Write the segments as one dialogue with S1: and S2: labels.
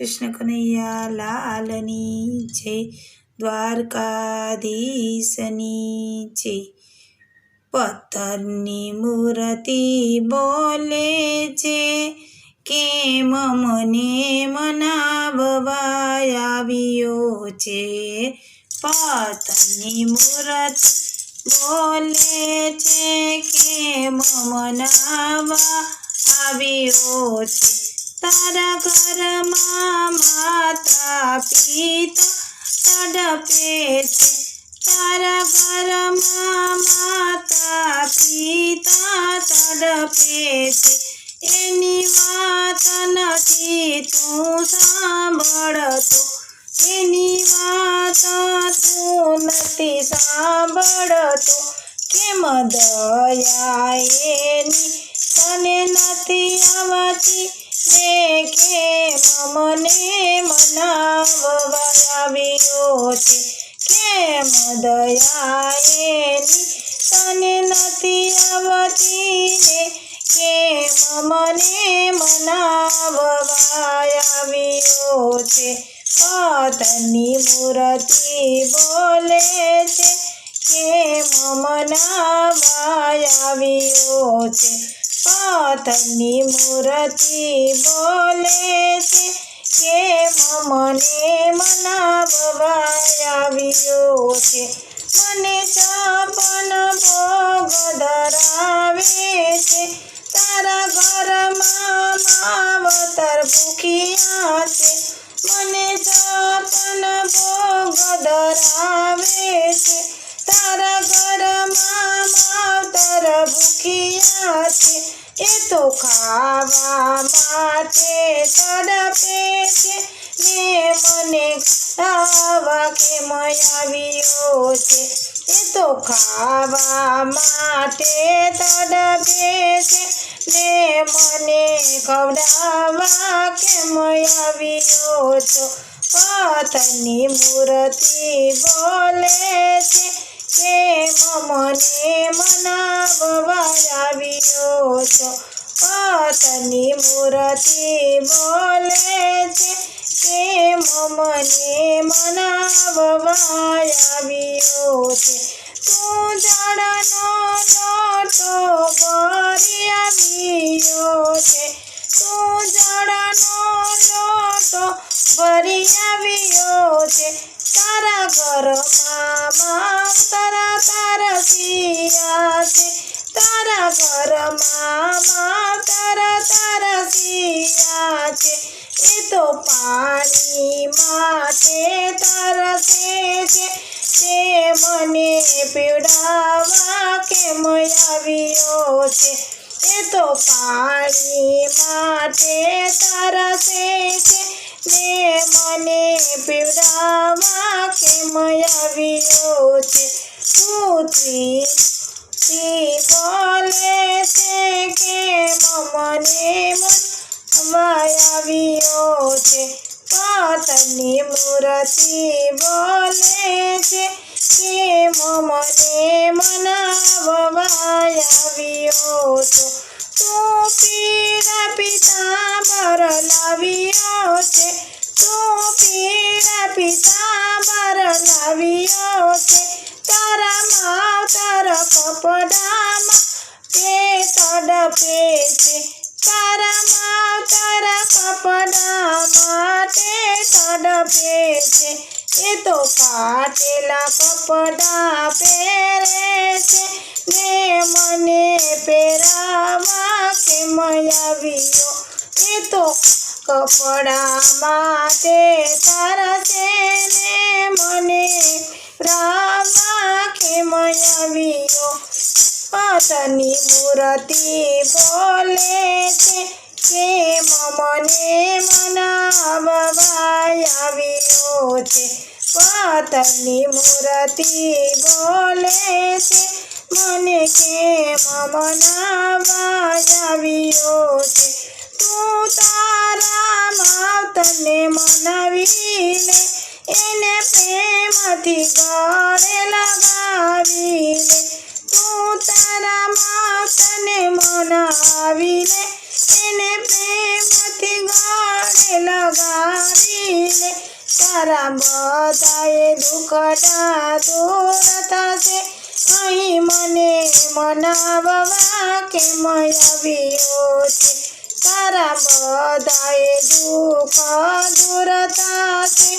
S1: કૃષ્ણ કનૈયા લાલની જય, દ્વારકાધીશની જય. પથ્થરની મૂર્તિ બોલે છે, કેમ મને મનાવવા આવ્યો છે? પથ્થરની મૂર્તિ બોલે છે, કેમ મનાવવા આવ્યો છે? તારા ઘરમાં માતા પિતા તડપે છે તારા ઘરમાં માતા પિતા તડપે છે એની વાત નથી તું સાંભળતો. એની વાત તું નથી સાંભળતો. કેમ દયા એની તને નથી આવતી? ને કે મને મનાવવા આવ્યો છે. કેમ દયા એની તને નથી આવતી ને? કેમ મને મનાવવા આવ્યો છે? પતની મૂર્તિ બોલે છે. કેમ મનાવવા આવ્યો છે? પતની મૂર્તિ બોલે છે કે મને મનાવવા આવ્યો છે. મને સપન ભોગ ધરાવે છે. તારા ઘરમાં માવતર ભૂખ્યા છે. મને સપન ભોગ ધરાવે છે. તારા ઘરમાં માવતર ભૂખ્યા છે. એ તો ખાવા માટે તડપે છે. ને મને ખાવા કેમ આવ્યો છે? એ તો ખાવા માટે તડપે છે. ને મને ખવડાવવા કેમ આવ્યો છો? પથની મૂર્તિ બોલે છે. કેમ મને મનાવવા આવ્યો છો. પથની મૂર્તિ બોલે છે કેમ મને મનાવવા આવ્યો છે. તું જળનો લોટો ભરી આવ્યો છે. તું જળનો લોટો ભરી આવ્યો છે. તારા ઘરમાં માવતરા તારા સિયા છે તારા ઘરમાં માવતરા તારા સિયા છે એ તો પાણી માટે તરસે છે તે મને પીવડાવવા કેમ આવ્યો છે? એ તો પાણી માટે તરસે છે ને મને પીવડાવવા કેમ આવ્યો છે? પુત્રી બોલે છે કે મને આવ્યો છે? પાતની મૂર્તિ બોલે છે કે મને મનાવવા આવ્યો છો. તું પીડા પિતા બર લાવ્યો છે. તું પીડા પિતા બર લાવ્યો છે. તારા માવતર કપડામાં તે તડપે છે. તારા માવતર કપડા માટે તડપે છે. એ તો ફાટેલા કપડા પહેરે છે. ને મને પહેરાવા કેમ આવ્યો? એ તો કપડામાં તે તરસે ને મને રામા કે મયાવીઓ. પતની મૂર્તિ બોલે છે કે મને મનાવવા આવ્યો છે. પાતની મૂર્તિ બોલે છે મને કે મના આવ્યો છે. તું તારા માવતરને મનાવી લે એને પ્રેમથી ગળે લગાવી લે તું તારા માવતરને મનાવી લે એને પ્રેમથી ઘરે લગાવી લે તારા બધાએ દુઃખડા દૂર થશે. અહીં મને મનાવવા કેમ આવ્યો છે? તારા બધાએ દુઃખ દૂર થશે.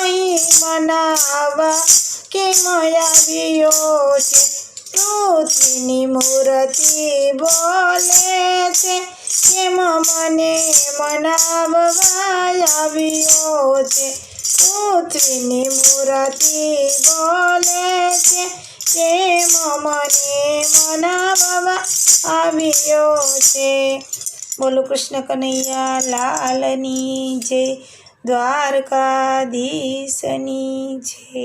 S1: અહીં મનાવા કેમ આવ્યો છે? પૃથ્વીની મૂર્તિ બોલે છે. કેમ મને મનાવવા આવ્યો છે? પૃથ્વીની મૂર્તિ બોલે છે. કેમ મને મનાવવા આવ્યો છે? બોલો કૃષ્ણ કનૈયા લાલની જય દ્વારકાધીશની જય